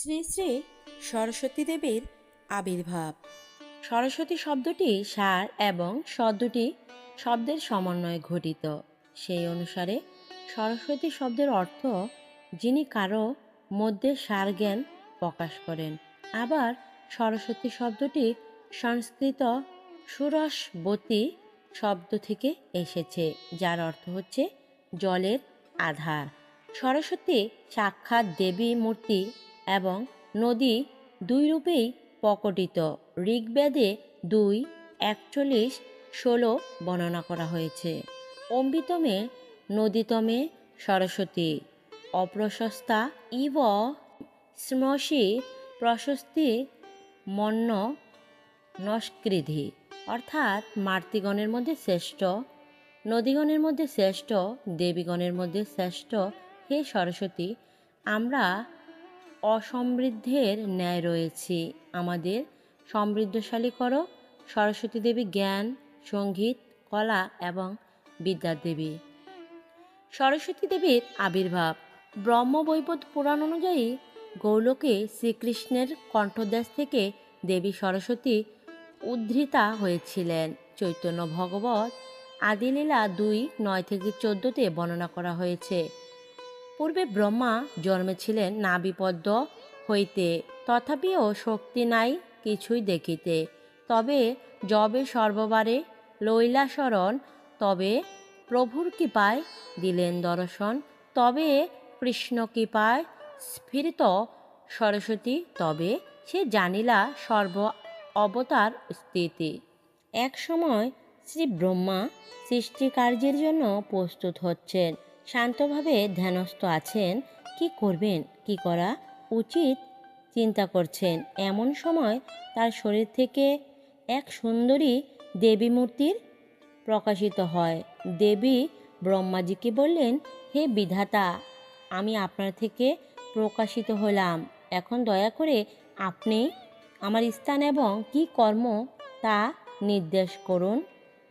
শ্রী শ্রী সরস্বতী দেবীর আবির্ভাব। সরস্বতী শব্দটি সার এবং শব্দটি শব্দের সমন্বয়ে ঘটিত। সেই অনুসারে সরস্বতী শব্দের অর্থ যিনি কারও মধ্যে সার জ্ঞান প্রকাশ করেন। আবার সরস্বতী শব্দটি সংস্কৃত সুরসবতী শব্দ থেকে এসেছে, যার অর্থ হচ্ছে জলের আধার। সরস্বতী সাক্ষাৎ দেবী মূর্তি এবং নদী দুই রূপেই প্রকটিত। ঋগ্বেদে দুই, একচল্লিশ, ষোলো বর্ণনা করা হয়েছে। অম্বিতমে নদীতমে সরস্বতী, অপ্রশস্তা ইব স্মসি প্রশস্তি মন্ন নস্কৃধি। অর্থাৎ মাতৃগণের মধ্যে শ্রেষ্ঠ, নদীগণের মধ্যে শ্রেষ্ঠ, দেবীগণের মধ্যে শ্রেষ্ঠ হে সরস্বতী, আমরা অসমৃদ্ধের ন্যায় রয়েছি। আমাদের সমৃদ্ধশালী করো, সরস্বতী দেবী জ্ঞান, সংগীত, কলা এবং বিদ্যার দেবী। সরস্বতী দেবীর আবির্ভাব। ব্রহ্ম ব্রহ্মবৈবত পুরাণ অনুযায়ী গৌলোকে শ্রীকৃষ্ণের কণ্ঠদেশ থেকে দেবী সরস্বতী উদ্ধৃতা হয়েছিলেন। চৈতন্য ভগবত আদিলীলা দুই, নয় থেকে চোদ্দোতে বর্ণনা করা হয়েছে। পূর্বে ব্রহ্মা জন্মেছিলেন নাবিপদ্ম হইতে, তথাপিও শক্তি নাই কিছুই দেখিতে। তবে যবে সর্ববারে লৈলাসরণ তবে প্রভুর কৃপায় দিলেন দর্শন, তবে কৃষ্ণ কৃপায় স্ফীরিত সরস্বতী, তবে সে জানিলা সর্ব অবতার স্থিতি। এক সময় শ্রী ব্রহ্মা সৃষ্টিকার্যের জন্য প্রস্তুত হচ্ছেন। শান্তভাবে ধ্যানস্থ আছেন। কি করবেন? কি করা উচিত? চিন্তা করছেন। এমন সময় তার শরীর থেকে এক সুন্দরী দেবী মূর্তির প্রকাশিত হয়। দেবী ব্রহ্মাজিকে বললেন, হে বিধাতা, আমি আপনার থেকে প্রকাশিত হলাম। এখন দয়া করে আপনি আমার স্থান এবং কি কর্ম তা নির্দেশ করুন।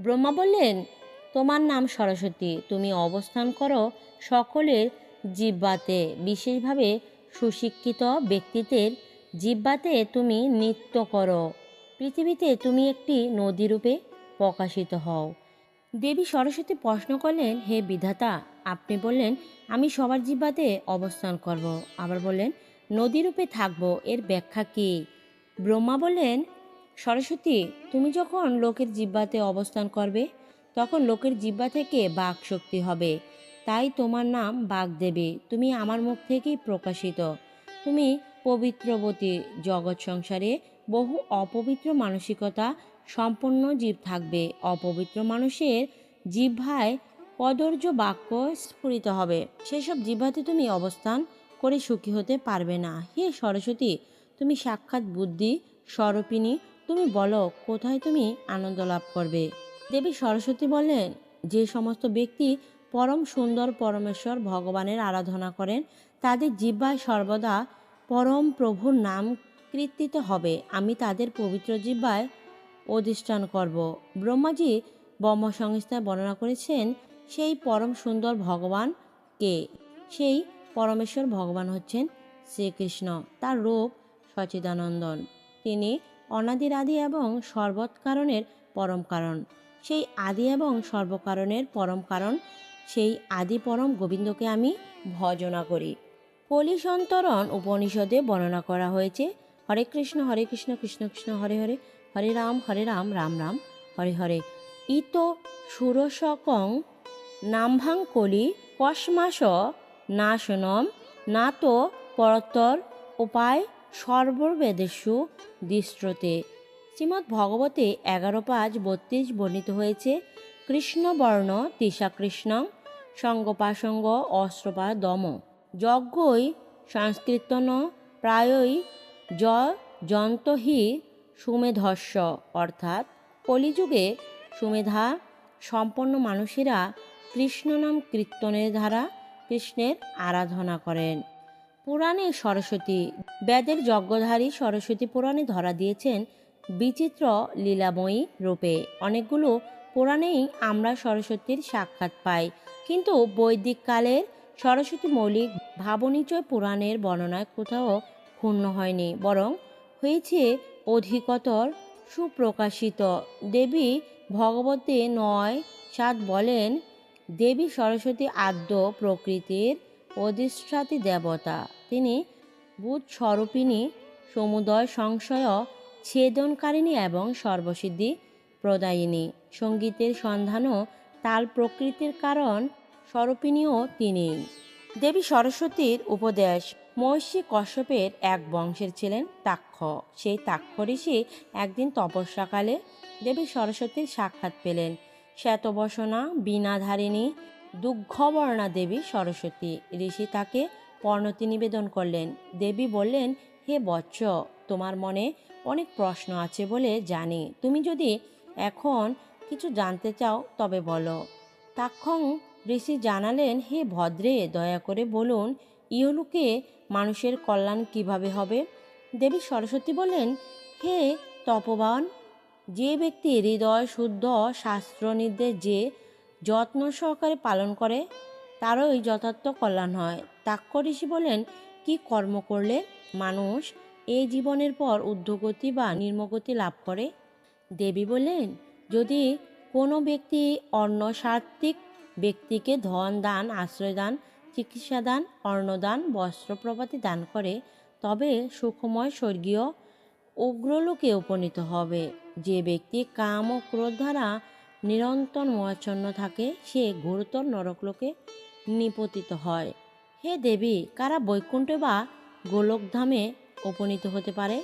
ব্রহ্মা বললেন তোমার নাম সরস্বতী, তুমি অবস্থান করো সকলের জিব্বাতে বিশেষভাবে সুশিক্ষিত ব্যক্তিত্বের জিব্বাতে তুমি নৃত্য করো। পৃথিবীতে তুমি একটি নদীরূপে প্রকাশিত হও। দেবী সরস্বতী প্রশ্ন করলেন, হে বিধাতা, আপনি বললেন, আমি সবার জিব্বাতে অবস্থান করব। আবার বললেন নদীরূপে থাকব, এর ব্যাখ্যা কী? ব্রহ্মা বললেন, সরস্বতী, তুমি যখন লোকের জিব্বাতে অবস্থান করবে তখন লোকের জিব্বা থেকে বাক শক্তি হবে। তাই তোমার নাম বাঘ বাগদেবী। তুমি আমার মুখ থেকেই প্রকাশিত। তুমি পবিত্রবতী জগৎ সংসারে বহু অপবিত্র মানসিকতা সম্পন্ন জীব থাকবে। অপবিত্র মানুষের জিহ্বায় কদর্য বাক্য স্ফুরিত হবে। সেসব জিহ্বাতে তুমি অবস্থান করে সুখী হতে পারবে না। হে সরস্বতী, তুমি সাক্ষাৎ বুদ্ধি, স্বরূপিণী, তুমি বলো, কোথায় তুমি আনন্দ লাভ করবে? দেবী সরস্বতী বলেন, যে সমস্ত ব্যক্তি পরম সুন্দর পরমেশ্বর ভগবানের আরাধনা করেন, তাদের জিহ্বায় সর্বদা পরম প্রভুর নাম কীর্তিত হবে। আমি তাদের পবিত্র জিহ্বায় অধিষ্ঠান করব। ব্রহ্মাজি ব্রহ্ম সংস্থায় বর্ণনা করেছেন, সেই পরম সুন্দর ভগবান কে? সেই পরমেশ্বর ভগবান হচ্ছেন শ্রীকৃষ্ণ। তার রূপ সচিদানন্দন। তিনি অনাদির আদি এবং সর্বত কারণের পরম কারণ। সেই আদি এবং সর্বকারণের পরম কারণ, সেই আদি পরম গোবিন্দকে আমি ভজনা করি। কলিসন্তরণ উপনিষদে বর্ণনা করা হয়েছে, হরে কৃষ্ণ হরে কৃষ্ণ কৃষ্ণ কৃষ্ণ, হরে হরে হরে রাম হরে রাম রাম রাম, হরে হরে। ইত সুরসকং নাম্ভাং কলি কসমাস নাশনম না তো পরত্তর উপায় সর্ববেদেশু দৃষ্টতে শ্রীমদ্ ভগবতে এগারো পাঁচ বত্রিশ বর্ণিত হয়েছে কৃষ্ণবর্ণ তিশাকৃষ্ণ সঙ্গপাসঙ্গ অস্ত্রপা দম, যজ্ঞই সংস্কৃতন, প্রায়ই য যন্তহি সুমেধস্য, অর্থাৎ কলিযুগে সুমেধা সম্পন্ন মানুষেরা কৃষ্ণ নাম কীর্তনের দ্বারা কৃষ্ণের আরাধনা করেন। পুরাণে সরস্বতী, বেদের যজ্ঞধারী সরস্বতী পুরাণে ধরা দিয়েছেন বিচিত্র লীলাময়ী রূপে। অনেকগুলো পুরাণেই আমরা সরস্বতীর সাক্ষাৎ পাই। কিন্তু বৈদিক কালের সরস্বতী মৌলিক ভাবনিচয় পুরাণের বর্ণনায় কোথাও ক্ষুণ্ণ হয়নি, বরং হয়েছে অধিকতর সুপ্রকাশিত। দেবী ভগবতে নয় সাত বলেন, দেবী সরস্বতী আদ্য প্রকৃতির অধিষ্ঠাতি দেবতা। তিনি বুধ স্বরূপিণী সমুদয় সংশয় ছেদনকারিণী এবং সর্বসিদ্ধি প্রদায়িনী। সঙ্গীতের সন্ধানও তাল প্রকৃতির কারণ স্বরূপিণীও তিনি দেবী সরস্বতীর উপদেশ, মহর্ষি কশ্যপের এক বংশের ছিলেন তাক্ষ। সেই তাক্ষ ঋষি একদিন তপস্যাকালে দেবী সরস্বতীর সাক্ষাৎ পেলেন। শ্বেতবসনা, বীণাধারিণী দুঃখবর্ণা দেবী সরস্বতী ঋষি তাকে পর্ণতি নিবেদন করলেন। দেবী বললেন, হে বৎস, তোমার মনে অনেক প্রশ্ন আছে বলে জানি। তুমি যদি এখন কিছু জানতে চাও, তবে বলো। তাক্ষং ঋষি জানালেন, হে ভদ্রে, দয়া করে বলুন ইয়লুকে মানুষের কল্যাণ কীভাবে হবে? দেবী সরস্বতী বললেন, হে তপবান, যে ব্যক্তি হৃদয় শুদ্ধ শাস্ত্র নির্দেশ যে যত্ন সহকারে পালন করে, তারই যথার্থ কল্যাণ হয়। তাক্ষ ঋষি বলেন কি কর্ম করলে মানুষ এই জীবনের পর ঊর্ধ্বগতি বা নিম্নগতি লাভ করে? দেবী বললেন, যদি কোনো ব্যক্তি অন্য সাত্ত্বিক ব্যক্তিকে ধন দান, আশ্রয় দান, চিকিৎসা দান, অন্নদান, বস্ত্র প্রভাতি দান করে, তবে সুখময় স্বর্গীয় উগ্রলোকে উপনীত হবে। যে ব্যক্তি কাম ও ক্রোধ দ্বারা নিরন্তর মোয়াচ্ছন্ন থাকে, সে গুরুতর নরকলোকে নিপতিত হয়। হে দেবী, কারা বৈকুণ্ঠে বা গোলকধামে উপনীত হতে পারে।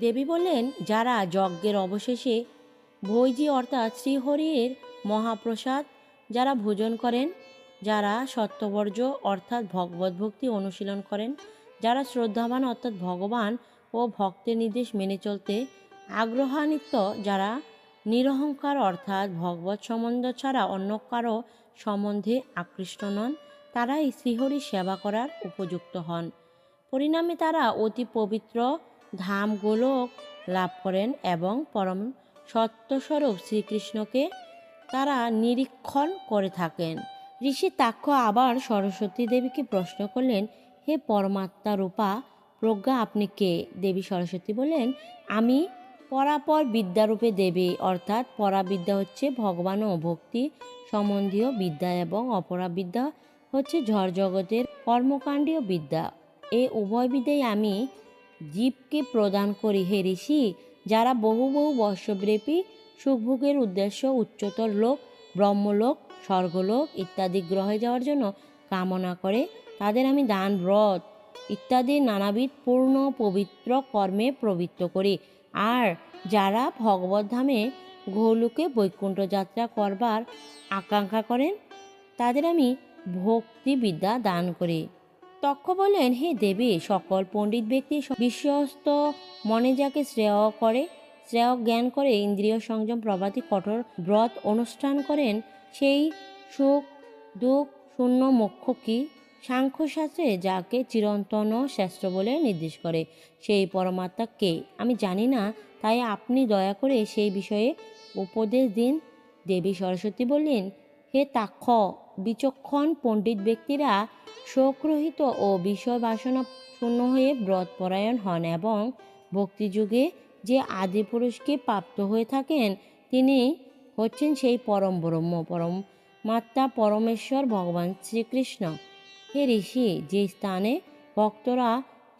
দেবী বললেন, যারা যজ্ঞের অবশেষে ভৈজি অর্থাৎ শ্রীহরির মহাপ্রসাদ, যারা ভোজন করেন, যারা সত্যবর্জ্য অর্থাৎ ভগবত ভক্তি অনুশীলন করেন, যারা শ্রদ্ধাবান অর্থাৎ ভগবান ও ভক্তের নির্দেশ মেনে চলতে আগ্রহান্বিত, যারা নিরহংকার অর্থাৎ ভগবত সম্বন্ধ ছাড়া অন্য কারও সম্বন্ধে আকৃষ্ট নন, তারাই শ্রীহরির সেবা করার উপযুক্ত হন। পরিণামে তারা অতি পবিত্র ধাম গোলক লাভ করেন এবং পরম সত্যস্বরূপ শ্রীকৃষ্ণকে তারা নিরীক্ষণ করে থাকেন। ঋষি তাক্ষ আবার সরস্বতী দেবীকে প্রশ্ন করলেন, হে পরমাত্মা রূপা, প্রজ্ঞা আপনি কে? দেবী সরস্বতী বললেন, আমি পরাপর বিদ্যারূপে দেবী, অর্থাৎ পরাবিদ্যা হচ্ছে ভগবান ও ভক্তি সম্বন্ধীয় বিদ্যা এবং অপরাবিদ্যা হচ্ছে ঝড় জগতের কর্মকাণ্ডীয় বিদ্যা। এই উভয় বিদ্যাই আমি জীবকে প্রদান করি হে ঋষি, যারা বহু বহু বর্ষব্যাপী সুখভোগের উদ্দেশ্য উচ্চতর লোক, ব্রহ্মলোক, স্বর্গলোক ইত্যাদি গ্রহে যাওয়ার জন্য কামনা করে, তাদের আমি দান, ব্রত ইত্যাদি নানাবিধ পূর্ণ পবিত্র কর্মে প্রবৃত্ত করি। আর যারা ভগবদ্ধামে গোলুকে বৈকুণ্ঠ যাত্রা করবার আকাঙ্ক্ষা করেন, তাদের আমি ভক্তিবিদ্যা দান করি। তক্ষ বলেন, হে দেবী, সকল পণ্ডিত ব্যক্তি বিশ্বস্ত মনে যাকে শ্রেয় করে, শ্রেয় জ্ঞান করে ইন্দ্রিয় সংযম প্রভাতী কঠোর ব্রত অনুষ্ঠান করেন, সেই সুখ, দুঃখ, শূন্য, মোক্ষ কি? সাংখ্যশাস্ত্রে যাকে চিরন্তন শ্রেষ্ঠ বলে নির্দেশ করে, সেই পরমাত্মা কে? আমি জানি না, তাই আপনি দয়া করে সেই বিষয়ে উপদেশ দিন। দেবী সরস্বতী বললেন, হে তাক্ষ, বিচক্ষণ পণ্ডিত ব্যক্তিরা শোকরহিত ও বিষয় বাসনা শূন্য হয়ে ব্রতপরায়ণ হন এবং ভক্তিযুগে যে আদি পুরুষকে প্রাপ্ত হয়ে থাকেন, তিনি হচ্ছেন সেই পরম ব্রহ্ম, পরম মাত্রা পরমেশ্বর ভগবান শ্রীকৃষ্ণ। হে ঋষি, যে স্থানে ভক্তরা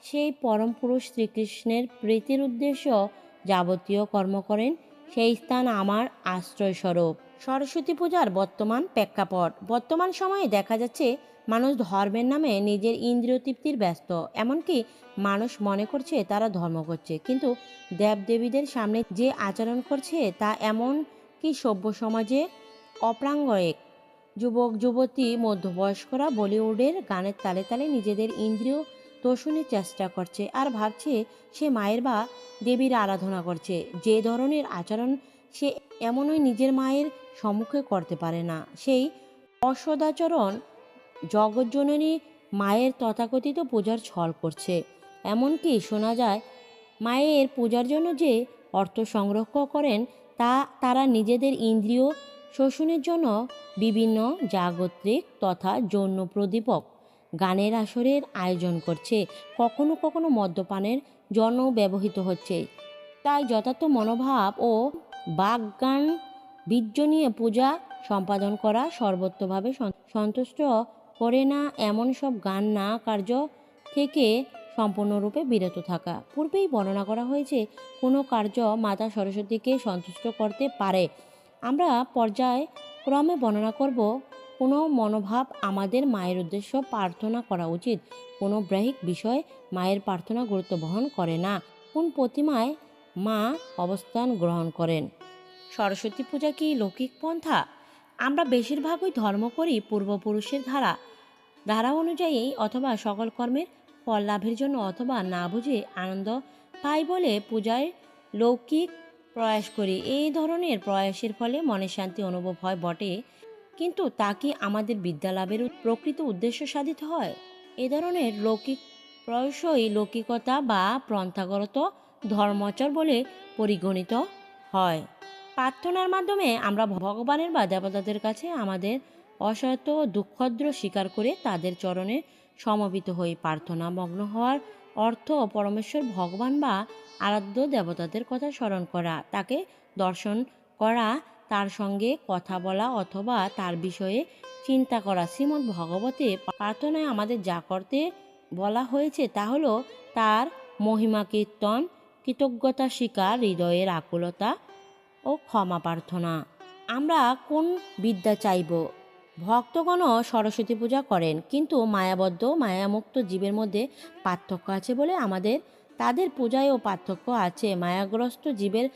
সেই পরম পুরুষ শ্রীকৃষ্ণের প্রীতির উদ্দেশ্য যাবতীয় কর্ম করেন, সেই স্থান আমার আশ্রয়স্বরূপ। সরস্বতী পূজার বর্তমান প্রেক্ষাপট। বর্তমান সময়ে দেখা যাচ্ছে, মানুষ ধর্মের নামে নিজের ইন্দ্রিয় তৃপ্তির ব্যস্ত। এমনকি মানুষ মনে করছে তারা ধর্ম করছে। কিন্তু দেবদেবীদের সামনে যে আচরণ করছে, তা এমন কি সভ্য সমাজে অপ্রাঙ্গয়িক। যুবক, যুবতী, মধ্যবয়স্করা বলিউডের গানের তালে তালে নিজেদের ইন্দ্রিয় তোষণের চেষ্টা করছে আর ভাবছে সে মায়ের বা দেবীর আরাধনা করছে। যে ধরনের আচরণ সে এমনই নিজের মায়ের সম্মুখে করতে পারে না। সেই অসদাচরণ জগজ্জননী মায়ের তথাকথিত পূজার ছল করছে। এমনকি শোনা যায়, মায়ের পূজার জন্য যে অর্থ সংগ্রহ করেন, তা তারা নিজেদের ইন্দ্রিয় শোষণের জন্য বিভিন্ন জাগতিক তথা যৌন প্রদীপক গানের আসরের আয়োজন করছে। কখনো কখনো মদ্যপানের জন্য ব্যবহৃত হচ্ছে। তাই যথার্থ মনোভাব ও বাগগান বীর্য নিয়ে পূজা সম্পাদন করা সর্বত্রভাবে সন্তুষ্ট করে না এমন সব গান না কার্য থেকে সম্পূর্ণরূপে বিরত থাকা। পূর্বেই বর্ণনা করা হয়েছে, কোনো কার্য মাতা সরস্বতীকে সন্তুষ্ট করতে পারে। আমরা পর্যায় ক্রমে বর্ণনা করব, কোনো মনোভাব আমাদের মায়ের উদ্দেশ্য প্রার্থনা করা উচিত, কোনো ব্রাহিক বিষয় মায়ের প্রার্থনা গুরুত্ব বহন করে না। কোন প্রতিমায় মা অবস্থান গ্রহণ করেন। সরস্বতী পূজা কি লৌকিক পন্থা? আমরা বেশিরভাগই ধর্ম করি পূর্বপুরুষের ধারা। ধারা অনুযায়ী অথবা সকল কর্মের ফল লাভের জন্য অথবা না বুঝে আনন্দ পাই বলে পূজায় লৌকিক প্রয়াস করি। এই ধরনের প্রয়াসের ফলে মনের শান্তি অনুভব হয় বটে। কিন্তু তা কি আমাদের বিদ্যা লাভের প্রকৃত উদ্দেশ্য সাধিত হয়? এ ধরনের লৌকিক প্রয়াসই লৌকিকতা বা প্রন্থাগত ধর্মচর বলে পরিগণিত হয়। প্রার্থনার মাধ্যমে আমরা ভগবানের বা দেবতাদের কাছে আমাদের অসত দুঃখদ্র স্বীকার করে তাদের চরণে সমবেত হই প্রার্থনা মগ্ন হওয়ার অর্থ পরমেশ্বর ভগবান বা আরাধ্য দেবতাদের কথা স্মরণ করা, তাকে দর্শন করা, তার সঙ্গে কথা বলা অথবা তার বিষয়ে চিন্তা করা। শ্রীমদ্ ভগবতে প্রার্থনায় আমাদের যা করতে বলা হয়েছে তা হলো তার মহিমা কীর্তন কৃতজ্ঞতা স্বীকার, হৃদয়ের আকুলতা ও ক্ষমা প্রার্থনা। আমরা কোন বিদ্যা চাইব? ভক্তগণও সরস্বতী পূজা করেন, কিন্তু মায়াবদ্ধ, মায়ামুক্ত জীবের মধ্যে পার্থক্য আছে বলে আমাদের, তাদের পূজায়ও পার্থক্য আছে। মায়াগ্রস্ত জীবের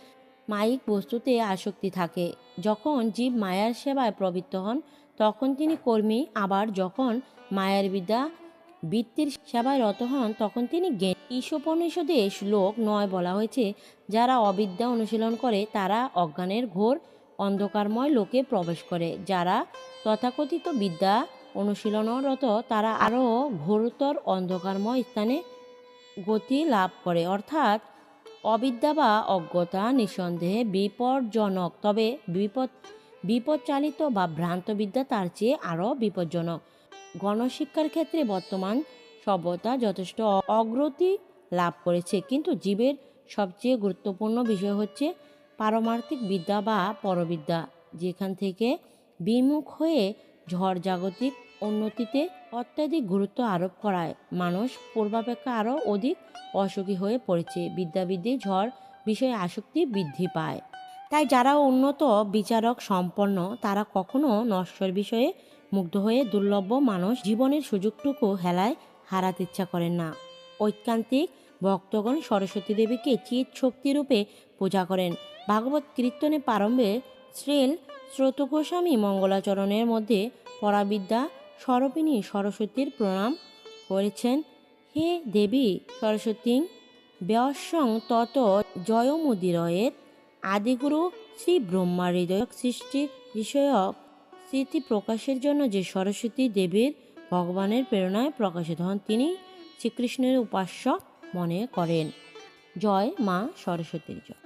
মায়িক বস্তুতে আসক্তি থাকে। যখন জীব মায়ার সেবায় প্রবৃত্ত হন, তখন তিনি কর্মী, আবার যখন মায়ের বিদ্যা বৃত্তির সেবায় রত হন, তখন তিনি জ্ঞান। ঈশোপনিষদে শ্লোক নয় বলা হয়েছে, যারা অবিদ্যা অনুশীলন করে, তারা অজ্ঞানের ঘোর অন্ধকারময় লোকে প্রবেশ করে। যারা তথাকথিত বিদ্যা অনুশীলনরত, তারা আরও ঘোরতর অন্ধকারময় স্থানে গতি লাভ করে। অর্থাৎ অবিদ্যা বা অজ্ঞতা নিঃসন্দেহে বিপজ্জনক, তবে বিপদ, বিপদচালিত বা ভ্রান্ত বিদ্যা তার চেয়ে আরও বিপজ্জনক। গণশিক্ষার ক্ষেত্রে বর্তমান সভ্যতা যথেষ্ট অগ্রতি লাভ করেছে, কিন্তু জীবের সবচেয়ে গুরুত্বপূর্ণ বিষয় হচ্ছে পারমার্থিক বিদ্যা বা পরবিদ্যা, যেখান থেকে বিমুখ হয়ে ঝড় জাগতিক উন্নতিতে অত্যাধিক গুরুত্ব আরোপ করায়। মানুষ পূর্বাপেক্ষা আরও অধিক অসুখী হয়ে পড়েছে বিদ্যাবিদ্যে ঝড় বিষয়ে আসক্তি বৃদ্ধি পায়। তাই যারা উন্নত, বিচারক সম্পন্ন, তারা কখনো নশ্বর বিষয়ে মুগ্ধ হয়ে দুর্লভ মানুষ জীবনের সুযোগটুকু হেলায় হারাতে ইচ্ছা করেন না। ঐকান্তিক ভক্তগণ সরস্বতী দেবীকে চিত শক্তিরূপে পূজা করেন। ভাগবত কীর্তনে প্রারম্ভে শ্রীল স্রোত গোস্বামী মঙ্গলাচরণের মধ্যে পরাবিদ্যা স্বরূপিণী সরস্বতীর প্রণাম করেছেন। হে দেবী সরস্বতী ব্যসং তত জয়মুদিরয়ের আদিগুরু শ্রী ব্রহ্মা হৃদয়ক সৃষ্টি বিষয়ক স্মৃতি প্রকাশের জন্য যে সরস্বতী দেবীর ভগবানের প্রেরণায় প্রকাশিত হন, তিনি শ্রীকৃষ্ণের উপাস্য মনে করেন। জয় মা সরস্বতীর জয়।